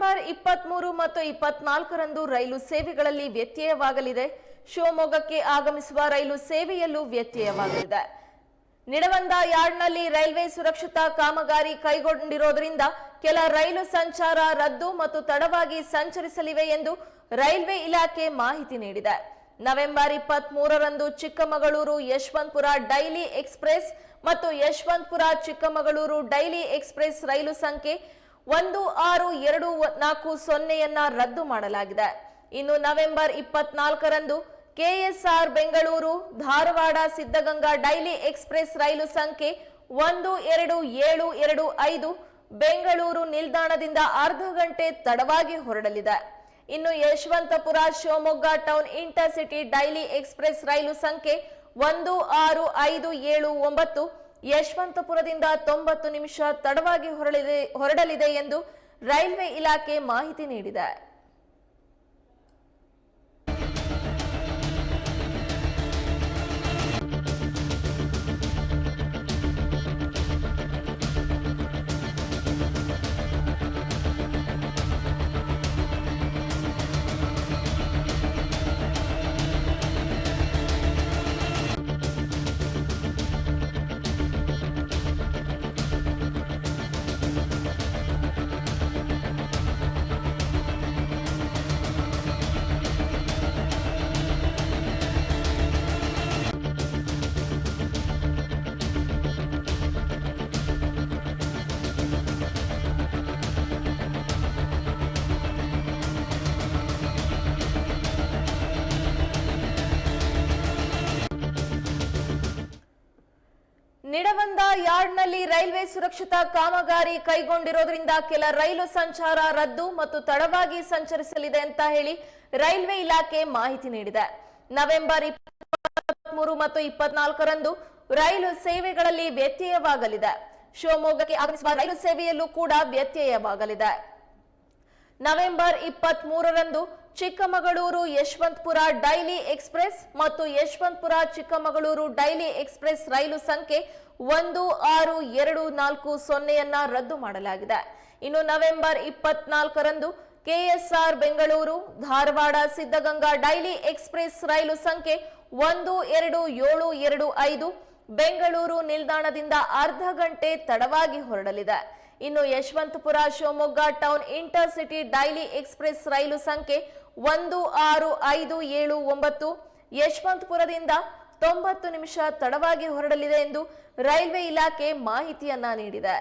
November ಇಪ್ಪತ್ಮೂರು ಮತ್ತು ಇಪ್ಪತ್ನಾಲ್ಕರಂದು ರೈಲು ಸೇವೆಗಳಲ್ಲಿ ವ್ಯತ್ಯಯವಾಗಲಿದೆ. ಶಿವಮೊಗ್ಗಕ್ಕೆ ಆಗಮಿಸುವ ರೈಲು ಸೇವೆಯಲ್ಲೂ ವ್ಯತ್ಯಯವಾಗಲಿದೆ. ನಿಡವಂದ ಯಾರ್ಡ್ನಲ್ಲಿ ರೈಲ್ವೆ ಸುರಕ್ಷತಾ ಕಾಮಗಾರಿ ಕೈಗೊಂಡಿರೋದ್ರಿಂದ ಕೆಲ ರೈಲು ಸಂಚಾರ ರದ್ದು ಮತ್ತು ತಡವಾಗಿ ಸಂಚರಿಸಲಿವೆ ಎಂದು ರೈಲ್ವೆ ಇಲಾಖೆ ಮಾಹಿತಿ ನೀಡಿದೆ. ನವೆಂಬರ್ ಇಪ್ಪತ್ತ್ ಮೂರರಂದು ಚಿಕ್ಕಮಗಳೂರು ಯಶವಂತಪುರ ಡೈಲಿ ಎಕ್ಸ್ಪ್ರೆಸ್ ಮತ್ತು ಯಶವಂತಪುರ ಚಿಕ್ಕಮಗಳೂರು ಡೈಲಿ ಎಕ್ಸ್ಪ್ರೆಸ್ ರೈಲು ಸಂಖ್ಯೆ ಒಂದು ಆರು ಎರಡು ನಾಲ್ಕು ಸೊನ್ನೆಯನ್ನ ರದ್ದು ಮಾಡಲಾಗಿದೆ. ಇನ್ನು ನವೆಂಬರ್ ಇಪ್ಪತ್ನಾಲ್ಕರಂದು KSR Bengaluru, Dharwad, Siddhaganga daily express ರೈಲು ಸಂಖ್ಯೆ ಒಂದು, ಎರಡು, ಏಳು, ಎರಡು, ಐದು ಬೆಂಗಳೂರು ನಿಲ್ದಾಣದಿಂದ ಅರ್ಧ ಗಂಟೆ ತಡವಾಗಿ ಹೊರಡಲಿದೆ. ಇನ್ನು Yeshwantpur, Shivamogga town intercity daily express ರೈಲು ಸಂಖ್ಯೆ ಒಂದು, ಆರು, ಐದು, ಏಳು, ಒಂಬತ್ತು ಯಶವಂತಪುರದಿಂದ ತೊಂಬತ್ತು ನಿಮಿಷ ತಡವಾಗಿ ಹೊರಳಿದೆ ಹೊರಡಲಿದೆ ಎಂದು ರೈಲ್ವೆ ಇಲಾಖೆ ಮಾಹಿತಿ ನೀಡಿದೆ. ನಿಡವಂದ ಯಾರ್ಡ್ನಲ್ಲಿ ರೈಲ್ವೆ ಸುರಕ್ಷತಾ ಕಾಮಗಾರಿ ಕೈಗೊಂಡಿರೋದ್ರಿಂದ ಕೆಲ ರೈಲು ಸಂಚಾರ ರದ್ದು ಮತ್ತು ತಡವಾಗಿ ಸಂಚರಿಸಲಿದೆ ಅಂತ ಹೇಳಿ ರೈಲ್ವೆ ಇಲಾಖೆ ಮಾಹಿತಿ ನೀಡಿದೆ. ನವೆಂಬರ್ ಇಪ್ಪತ್ಮೂರು ಮತ್ತು ಇಪ್ಪತ್ನಾಲ್ಕರಂದು ರೈಲು ಸೇವೆಗಳಲ್ಲಿ ವ್ಯತ್ಯಯವಾಗಲಿದೆ. ಶಿವಮೊಗ್ಗಕ್ಕೆ ಆಗಮಿಸುವ ರೈಲು ಸೇವೆಯಲ್ಲೂ ಕೂಡ ವ್ಯತ್ಯಯವಾಗಲಿದೆ. ನವೆಂಬರ್ ಇಪ್ಪತ್ತ್ ಮೂರರಂದು ಚಿಕ್ಕಮಗಳೂರು ಯಶವಂತಪುರ ಡೈಲಿ ಎಕ್ಸ್ಪ್ರೆಸ್ ಮತ್ತು ಯಶವಂತಪುರ ಚಿಕ್ಕಮಗಳೂರು ಡೈಲಿ ಎಕ್ಸ್ಪ್ರೆಸ್ ರೈಲು ಸಂಖ್ಯೆ ಒಂದು, ಆರು, ಎರಡು, ನಾಲ್ಕು, ಸೊನ್ನೆಯನ್ನ ರದ್ದು ಮಾಡಲಾಗಿದೆ. ಇನ್ನು ನವೆಂಬರ್ ಇಪ್ಪತ್ನಾಲ್ಕರಂದು KSR Bengaluru, Dharwad, Siddhaganga daily express ರೈಲು ಸಂಖ್ಯೆ ಒಂದು, ಎರಡು, ಏಳು, ಎರಡು, ಐದು ಬೆಂಗಳೂರು ನಿಲ್ದಾಣದಿಂದ ಅರ್ಧ ಗಂಟೆ ತಡವಾಗಿ ಹೊರಡಲಿದೆ. ಇನ್ನು Yeshwantpur, Shivamogga town intercity daily express ರೈಲು ಸಂಖ್ಯೆ ಒಂದು, ಆರು, ಐದು, ಏಳು, ಒಂಬತ್ತು ಯಶವಂತಪುರದಿಂದ ತೊಂಬತ್ತು ನಿಮಿಷ ತಡವಾಗಿ ಹೊರಡಲಿದೆ ಎಂದು ರೈಲ್ವೆ ಇಲಾಖೆ ಮಾಹಿತಿಯನ್ನ ನೀಡಿದೆ.